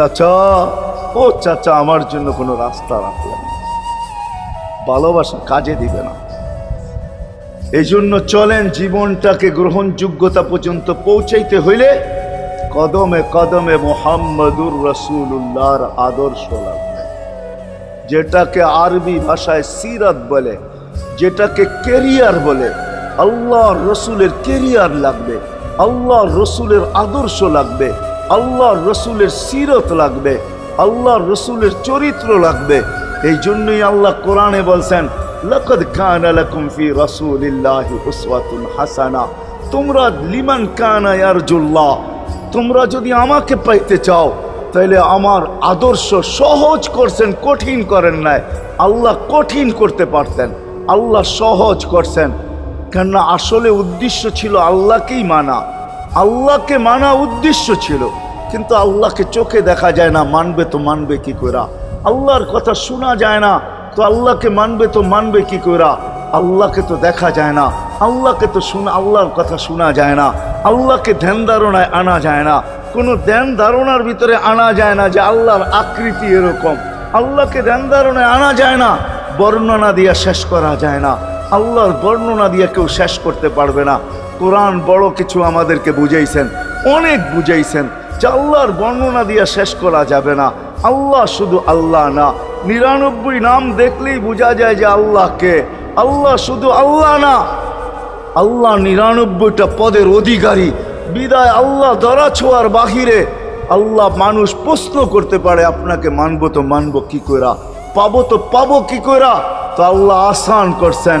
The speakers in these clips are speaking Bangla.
চাচা, ও চাচা, আমার জন্য কোনো রাস্তা রাখলেন। ভালোবাসা কাজে দিবে না। এই জন্য চলেন জীবনটাকে গ্রহণযোগ্যতা পর্যন্ত পৌঁছাইতে হইলে কদমে কদমে মোহাম্মদুর রসুল্লাহর আদর্শ লাগবে। যেটাকে আরবি ভাষায় সিরাত বলে, যেটাকে কেরিয়ার বলে আল্লাহ রসুলের কেরিয়ার লাগবে আল্লাহ রসুলের আদর্শ লাগবে। আল্লাহ রসুলের সিরত লাগবে আল্লাহ রসুলের চরিত্র লাগবে। এই জন্যই আল্লাহ কোরআনে বলছেন, লকদ কানা লাকুম ফি রাসূলিল্লাহি উসওয়াতুন হাসানা। তোমরা লিমান কানা ইয়ারজুল্লাহ তোমরা যদি আমাকে পাইতে চাও তাহলে আমার আদর্শ সহজ করছেন, কঠিন করেন নাই। আল্লাহ কঠিন করতে পারতেন, আল্লাহ সহজ করছেন। কেননা আসলে উদ্দেশ্য ছিল আল্লাহকেই মানা, আল্লাহকে মানা উদ্দেশ্য ছিল। কিন্তু আল্লাহকে চোখে দেখা যায় না, মানবে তো মানবে কি করা আল্লাহর কথা শোনা যায় না, তো আল্লাহকে মানবে তো মানবে কি করা আল্লাহকে তো দেখা যায় না, আল্লাহকে তো শোনা আল্লাহর কথা শোনা যায় না, আল্লাহকে ধ্যান ধারণায় আনা যায় না। কোনো ধ্যান ধারণার ভিতরে আনা যায় না যে আল্লাহর আকৃতি এরকম। আল্লাহকে ধ্যান ধারণায় আনা যায় না, বর্ণনা দিয়া শেষ করা যায় না। আল্লাহর বর্ণনা দিয়ে কেউ শেষ করতে পারবে না। কোরআন বড় কিছু আমাদেরকে বুঝাইছেন, অনেক বুঝাইছেন। যে আল্লাহর বর্ণনা দিয়ে শেষ করা যাবে না। আল্লাহ শুধু আল্লাহ না। নিরানব্বই নাম দেখলেই বোঝা যায় যে আল্লাহকে আল্লাহ শুধু আল্লাহ না। আল্লাহ নিরানব্বইটা পদের অধিকারী। বিদায় আল্লাহ ধরা ছোঁয়ার বাহিরে। আল্লাহ মানুষ প্রশ্ন করতে পারে, আপনাকে মানবো তো মানবো কি করা পাবো তো পাবো কি করা তো আল্লাহ আসান করছেন।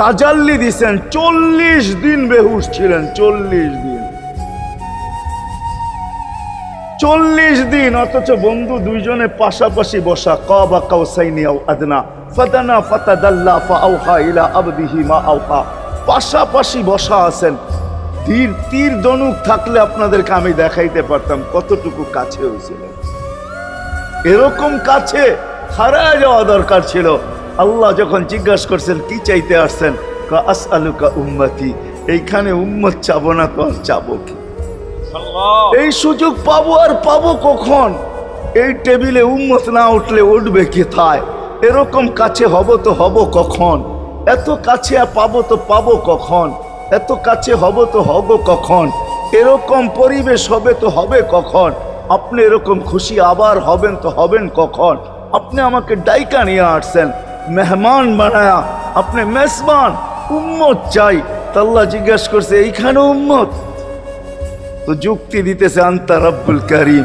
তাজাল্লি দিছেন, চল্লিশ দিন বেহুশ ছিলেন, চল্লিশ দিন। চল্লিশ দিন, অথচ বন্ধু দুইজনে পাশাপাশি বসা, কাবা কাউসাইনি আও আদনা, ফাদানা ফাতাদাল্লা ফাআউহা ইলা আবদিহি মা আউহা। পাশাপাশি বসা আছেন। তীর তীর দনুক থাকলে আপনাদেরকে আমি দেখাইতে পারতাম কতটুকু কাছে হয়েছিলেন এরকম কাছে হারায় যাওয়া দরকার ছিল। আল্লাহ যখন জিজ্ঞাসা করছেন কি চাইতে আসছেন? আস আলুকা উম্মতি এইখানে উম্মত চাবো না তো আর চাবো কি? এই সুযোগ পাবো আর পাবো কখন? এই টেবিলে উম্মত না উঠলে উঠবে কোথায় এরকম কাছে হব তো হব কখন? এত কাছে আর পাবো তো পাবো কখন? এত কাছে হব তো হব কখন? এরকম পরিবেশ হবে তো হবে কখন? আপনি এরকম খুশি আবার হবেন তো হবেন কখন? আপনি আমাকে ডাইকা নিয়ে আসছেন। মেহমান বানায়া আপনি মেসমান উম্মত চাই। তাল্লাহ জিজ্ঞাসা করছে, এইখানে উম্মত? তো যুক্তি দিতেছে, আন্তা রব্বুল করিম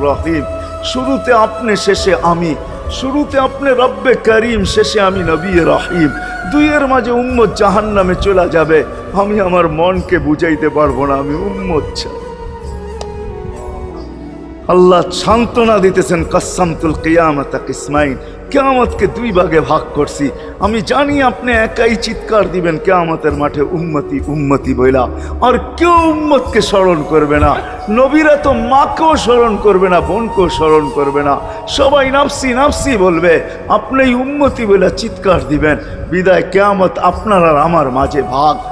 রহিম। শুরুতে আপনি, শেষে আমি। শুরুতে আপনি, রব্বে করিম, শেষে আমি নবী রহিম। দুইয়ের মাঝে উম্মত জাহান্নামে চলে যাবে। আমি আমার মনকে বুঝাইতে পারব না, আমি উম্মত চাই। আল্লাহ সান্ত্বনা দিতেছেন কাসামতুল কিয়ামত কিসমাইন। কেয়ামতকে দুই ভাগে ভাগ করছি। আমি জানি আপনি একাই চিৎকার দিবেন, কেয়ামতের মাঠে উম্মতি উম্মতি বইলা। আর কেউ উম্মতকে স্মরণ করবে না। নবীরা তো মাকেও স্মরণ করবে না, বোনকেও স্মরণ করবে না। সবাই নাফসি নাফসি বলবে, আপনি উম্মতি বইলা চিৎকার দিবেন। বিদায় কেয়ামত আপনার আর আমার মাঝে ভাগ।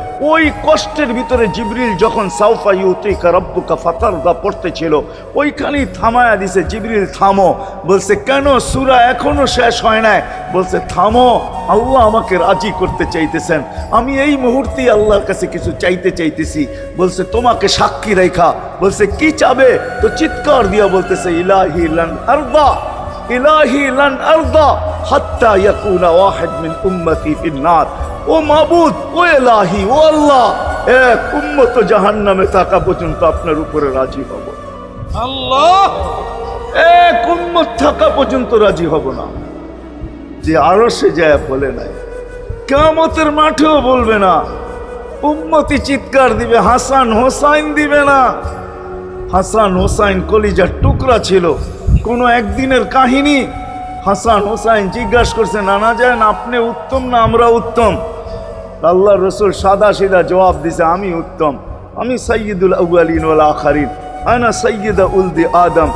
ওই কষ্টের ভিতরে জিবরিল যখন সাউফা ইউতিকা রব্বুকা ফাতারদা পড়তেছিল, ওইখানেই থামায়া দিছে, জিবরিল, থামো। বলছে, কেন? সুরা এখনও শেষ হয় নাই। বলছে, থামো, আল্লাহ আমাকে রাজি করতে চাইতেছেন। আমি এই মুহূর্তেই আল্লাহর কাছে কিছু চাইতে চাইতেছি। বলছে, তোমাকে সাক্ষী রেখা। বলছে, কি চাবে? তো চিৎকার দিয়া বলতেছে, ইলাহি লান আরদা, ইলাহি লান আরদা, হাত্তা ইয়াকুনা ওয়াহিদ মিন উম্মতি ফিন নার। ও মাবুদ ও এলাহি ও আল্লাহ এক উম্মত জাহান্নামে থাকা পর্যন্ত আপনার উপরে রাজি হব। আল্লাহ! এক উম্মত থাকা পর্যন্ত রাজি হব না। যে আরও সে যায় বলে নাই কেমতের মাঠেও বলবে না। উম্মতি চিৎকার দিবে হাসান হোসাইন দিবে না। হাসান হোসাইন কলিজার টুকরা ছিল কোনো একদিনের কাহিনী হাসান হোসাইন জিজ্ঞাসা করছে, নানা যান আপনি উত্তম না আমরা উত্তম? আল্লাহ রসুল সাদা সিদা জবাব দিছে, আমি উত্তম। আমি সৈয়দুল আউআলিন ওয়াল আখারিন। আনা সৈয়দা উলদি আদম।